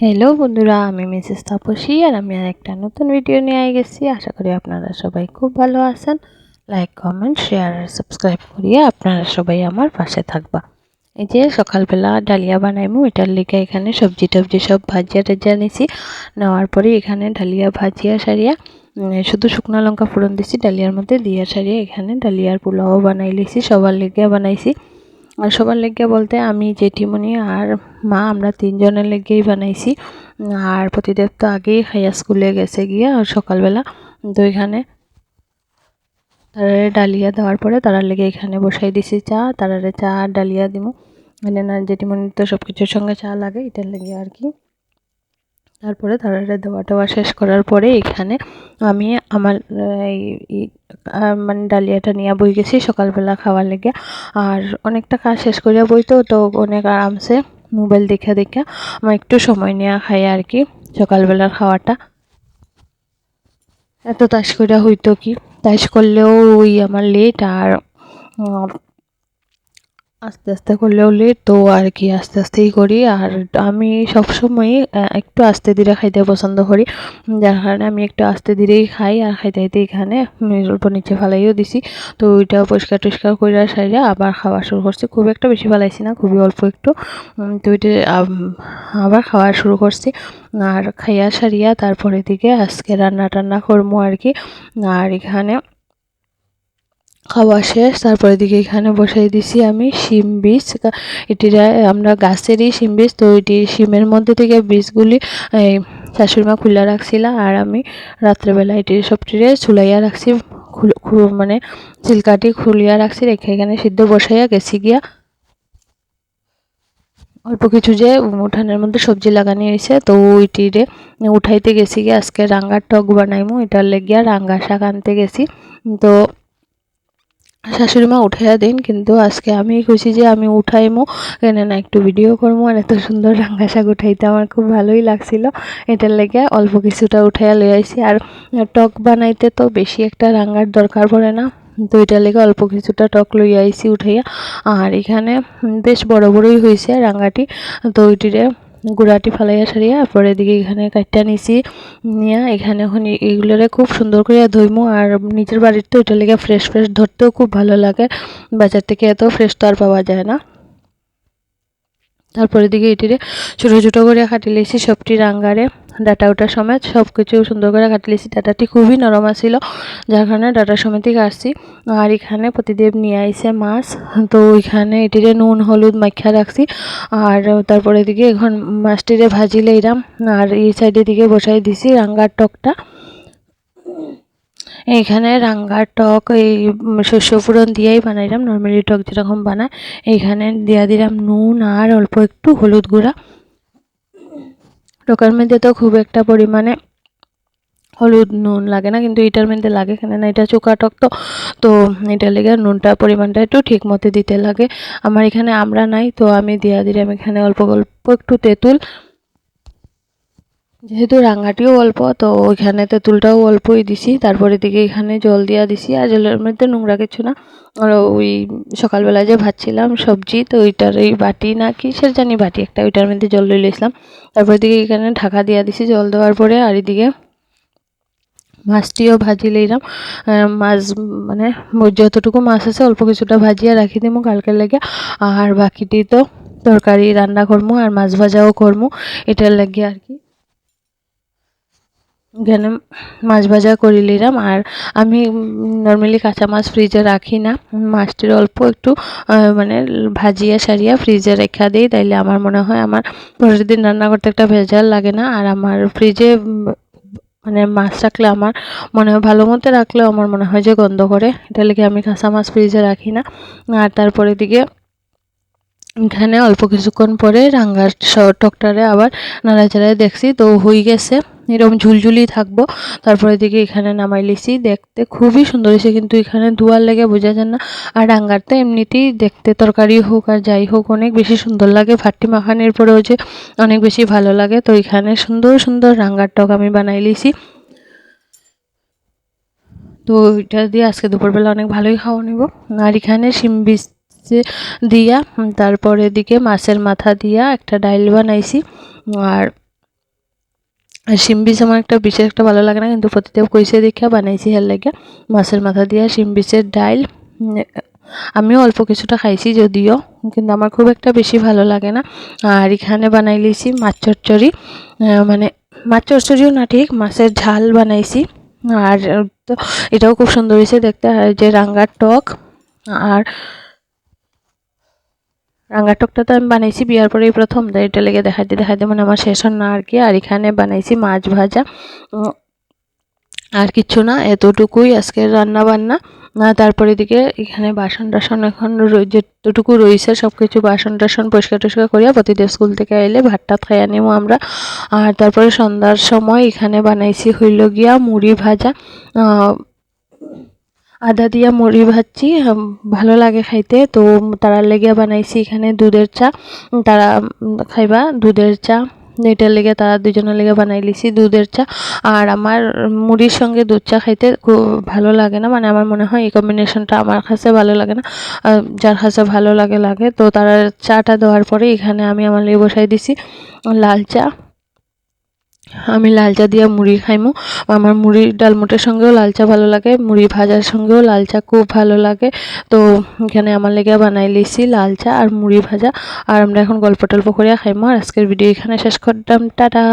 Hello বন্ধুরা, আমি Mrs Tapasi আর আমি আর একটা নতুন ভিডিও নিয়ে আই গেছি আশা করি আপনারা সবাই খুব ভালো আছেন। লাইক কমেন্ট শেয়ার আর সাবস্ক্রাইব করিয়ে আপনারা সবাই আমার পাশে থাকবা। এই যে সকালবেলা ডালিয়া বানাইমু, এটার লিগে এখানে সবজি টবজি সব ভাজিয়া টাজিয়া নিছি। নেওয়ার পরে এখানে ডালিয়া ভাজিয়া সারিয়া শুধু শুকনো লঙ্কা ফোড়ন দিছি, ডালিয়ার মধ্যে দিয়া সারিয়া এখানে ডালিয়ার পোলাও বানাই লিছি, সবার লেগে বানাইছি। আর সবার লেগে বলতে আমি জেঠিমণি আর মা, আমরা তিনজনের লেগেই বানাইছি। আর প্রতিদেব তো আগেই খাইয়া স্কুলে গেছে গিয়ে, আর সকালবেলা তো এখানে তারারে ডালিয়া দেওয়ার পরে তারার লেগে এখানে বসাই দিছি চা, তারারে চা আর ডালিয়া দিমু। মানে না, জেঠিমণি তো সব কিছুর সঙ্গে চা লাগে, এটার লেগে আর কি। তারপরে তারারে দেওয়া টেওয়া শেষ করার পরে এখানে আমি আমার, এই মানে ডালিয়াটা নিয়ে বই গেছি সকালবেলা খাওয়ার লেগে। আর অনেকটা কাজ শেষ করিয়া বইতো তো অনেক আরামসে মোবাইল দেখে দেখে আমার একটু সময় নেওয়া খাই আর কি, সকালবেলার খাওয়াটা। এত তাস করে হইতো কি? তাস করলেও ওই আমার লেট আর আস্তে আস্তে করলে হলে তো আর কি আস্তে আস্তেই করি। আর আমি সবসময়ই একটু আস্তে ধীরে খাইতে পছন্দ করি। যার কারণে আমি একটু আস্তে ধীরেই খাই আর খাইতে খাইতে এখানে অল্প নিচে ফালাইও দিছি। তো ওইটা পরিষ্কার টরিষ্কার করে সাইডে আবার খাওয়া শুরু করছি। খুব একটা বেশি ফেলাইছি না, খুবই অল্প একটু। তো ওইটা আবার খাওয়া শুরু করছি। আর খাইয়া সারিয়া তারপরে দিকে আজকে রান্না টান্না করব আর কি। আর এখানে খাওয়া শেষ, তারপরে দিকে এখানে বসাই দিছি আমি শিম বীজ। এটিরা আমরা গাছেরই শিম বীজ, তো এটি শিমের মধ্যে থেকে বীজগুলি শাশুড়িমা খুলে রাখছিলাম আর আমি রাত্রেবেলা এটির সবটিরে ছুলাইয়া রাখছি মানে চিলকাটি খুলিয়া রাখছি, রেখে এখানে সিদ্ধ বসাইয়া গেছি গিয়া। অল্প কিছু যে উঠানের মধ্যে সবজি লাগানি হয়েছে, তো ওইটিরে উঠাইতে গেছি গিয়ে, আজকে রাঙ্গার টক বানাইমু, এটার লেগিয়া রাঙ্গা শাক আনতে গেছি। তো শাশুড়ি মা উঠাইয়া দিন, কিন্তু আজকে আমি খুশি যে আমি উঠাইমো। কেন না একটু ভিডিও করব আর এত সুন্দর রাঙ্গা শাক উঠাইতে আমার খুব ভালোই লাগছিল। এটার লেগে অল্প কিছুটা উঠাইয়া লই আইছি। আর টক বানাইতে তো বেশি একটা রাঙ্গার দরকার পড়ে না। তো এটার লেগে অল্প কিছুটা টক লই আইছি উঠাইয়া। আর এখানে বেশ বড় বড়ই হয়েছে রাঙ্গাটি তো ওইটিরে গুড়াটি ফালাইয়া সারিয়া পরে দিকে এখানে কাটটা নিছি, নিয়া এখানে এখন এগুলোরে খুব সুন্দর করে ধইমু, আর নিজের বাড়ির তো এটা লেগে ফ্রেশ ফ্রেশ ধরতেও খুব ভালো লাগে। বাজার থেকে এত ফ্রেশ তো আর পাওয়া যায় না। তারপরে দিকে এটিরে ছোটো ছোটো করে কাটি লেছি সবটি রাঙ্গারে। ডাটা ওটার সমেত সব কিছু সুন্দর করে কাটি লেছি ডাটাটি খুবই নরম আছিল, যার কারণে ডাটা সমেতই কাটছি আর এখানে প্রতিদেব নিয়ে আইসে মাছ, তো ওইখানে এটিরে নুন, হলুদ মাখিয়া রাখছি। আর তারপরে দিকে এখন মাছটিরে ভাজি লইলাম আর এই সাইডের দিকে বসাই দিছি রাঙ্গার টকটা। এইখানে রাঙ্গার টক, এই শস্য ফোড়ন দিয়েই বানাইলাম নর্মালি টক যেরকম বানায়। এইখানে দিয়া দিলাম নুন আর অল্প একটু হলুদ গুঁড়া। টকের মধ্যে তো খুব একটা পরিমাণে হলুদ নুন লাগে না, কিন্তু এটার মধ্যে লাগে কেন না, এটা চোকা টক তো তো এটা লেগে নুনটা পরিমাণটা একটু ঠিক মতো দিতে লাগে। আমার এখানে আমরা নাই, তো আমি দিয়া দিলাম এখানে অল্প অল্প একটু তেঁতুল। যেহেতু রাঙাটিও অল্প, তো ওইখানে তেঁতুলটাও অল্পই দিছি। তারপরে দিকে এখানে জল দিয়া দিছি, আর জলের মধ্যে নোংরা কিছু না। আর ওই সকালবেলা যে ভাজছিলাম সবজি, তো ওইটার ওই বাটি না কি কিসের জানি বাটি একটা, ওইটার মধ্যে জল লইলাম তারপরে দিকে এখানে ঢাকা দিয়া দিছি জল দেওয়ার পরে, আর এদিকে মাছটিও ভাজি লইলাম। মাছ মানে যতটুকু মাছ আছে, অল্প কিছুটা ভাজিয়া রাখি দিমু কালকে লেগে। আর বাকিটি তো তরকারি রান্না করব আর মাছ ভাজাও করব এটার লাগে আর কি। এখানে মাছ ভাজা করে নিলাম। আর আমি নর্মালি কাঁচা মাছ ফ্রিজে রাখি না। মাছটির অল্প একটু মানে ভাজিয়া সারিয়া ফ্রিজে রেখা দিই। তাইলে আমার মনে হয় আমার পরের দিন রান্না করতে একটা ভেজাল লাগে না। আর আমার ফ্রিজে মানে মাছ রাখলে আমার মনে হয় ভালো মতো রাখলেও আমার মনে হয় যে গন্ধ করে। এটা লেগে আমি কাঁচা মাছ ফ্রিজে রাখি না। আর তারপরে দিকে এখানে অল্প কিছুক্ষণ পরে রাঙ্গার টকটারে আবার নাড়াচাড়ায় দেখছি। তো হয়ে গেছে। এরকম ঝুলঝুলি থাকব। তারপরে দিকে এখানে নামাই লিছি। দেখতে খুবই সুন্দর হয়েছে। কিন্তু এখানে ধোয়ার লেগে বোঝা যায় না। আর ডাঙ্গার তো এমনিতেই দেখতে তরকারি হোক আর যাই হোক, অনেক বেশি সুন্দর লাগে। ফাটি মাখানের পরেও যে অনেক বেশি ভালো লাগে। তো এখানে সুন্দর সুন্দর রাঙ্গার টক আমি বানাই লিছি। তো এটা দিয়ে আজকে দুপুরবেলা অনেক ভালোই খাওয়া নেব। আর এখানে শিম বীজ দিয়া তারপরে এদিকে মাছের মাথা দিয়া একটা ডাইল বানাইছি। আর শিম বীজ আমার একটা বিশেষ একটা ভালো লাগে না, কিন্তু প্রতিদেব কইসে দেখা বানাইছি হের লাগে। মাছের মাথা দিয়া শিম বীজের ডাইল আমিও অল্প কিছুটা খাইছি যদিও, কিন্তু আমার খুব একটা বেশি ভালো লাগে না। আর এখানে বানাই লিছি মাছ চচ্চড়ি মানে মাছ চচ্চড়িও না ঠিক, মাছের ঝাল বানাইছি। আর এটাও খুব সুন্দর হয়েছে দেখতে, আর যে রাঙ্গার টক, আর টকটা তো আমি বানাইছি, বিয়ার পরেই প্রথম। এটা লেগে দেখাইতে দেখাইতে মানে আমার শেষ না আর কি। আর এখানে বানাইছি মাছ ভাজা। আর কিচ্ছু না, এতটুকুই আজকের রান্না বান্না তারপরে দিকে এখানে বাসন টাসন এখন যেটুকু রয়েছে সব কিছু বাসন টাসন পরিষ্কার টরিষ্কার করিয়া প্রতিদেব স্কুল থেকে এলে ভাত টাত খাইয়া নেব আমরা। আর তারপরে সন্ধ্যার সময় এখানে বানাইছি হইল গিয়া মুড়ি ভাজা। আদা দিয়া মুড়ি ভাজছি ভালো লাগে খাইতে। তো তারার লেগে বানাইছি এখানে দুধের চা। তারা খাইবা, দুধের চা। এটার লেগে তারা দুজনের লেগে বানাই লিছি দুধের চা। আর আমার মুড়ির সঙ্গে দুধ চা খাইতে খুব ভালো লাগে না। মানে আমার মনে হয় এই কম্বিনেশনটা আমার কাছে ভালো লাগে না। যার কাছে ভালো লাগে লাগে। তো তারা চাটা দেওয়ার পরে এখানে আমি আমার লেগে বসাই দিছি, লাল চা। আমি লাল চা দিয়ে মুড়ি খাইমু। আমার মুড়ি ডালমুটের সঙ্গেও লাল চা ভালো লাগে, মুড়ি ভাজার সঙ্গেও লাল চা খুব ভালো লাগে। তো এখানে আমার লেগে বানাই লিছি লাল চা আর মুড়ি ভাজা। আর আমরা এখন গল্প টল্প করিয়া খাইমু। আর আজকের ভিডিও এখানে শেষ করতাম। টাটা!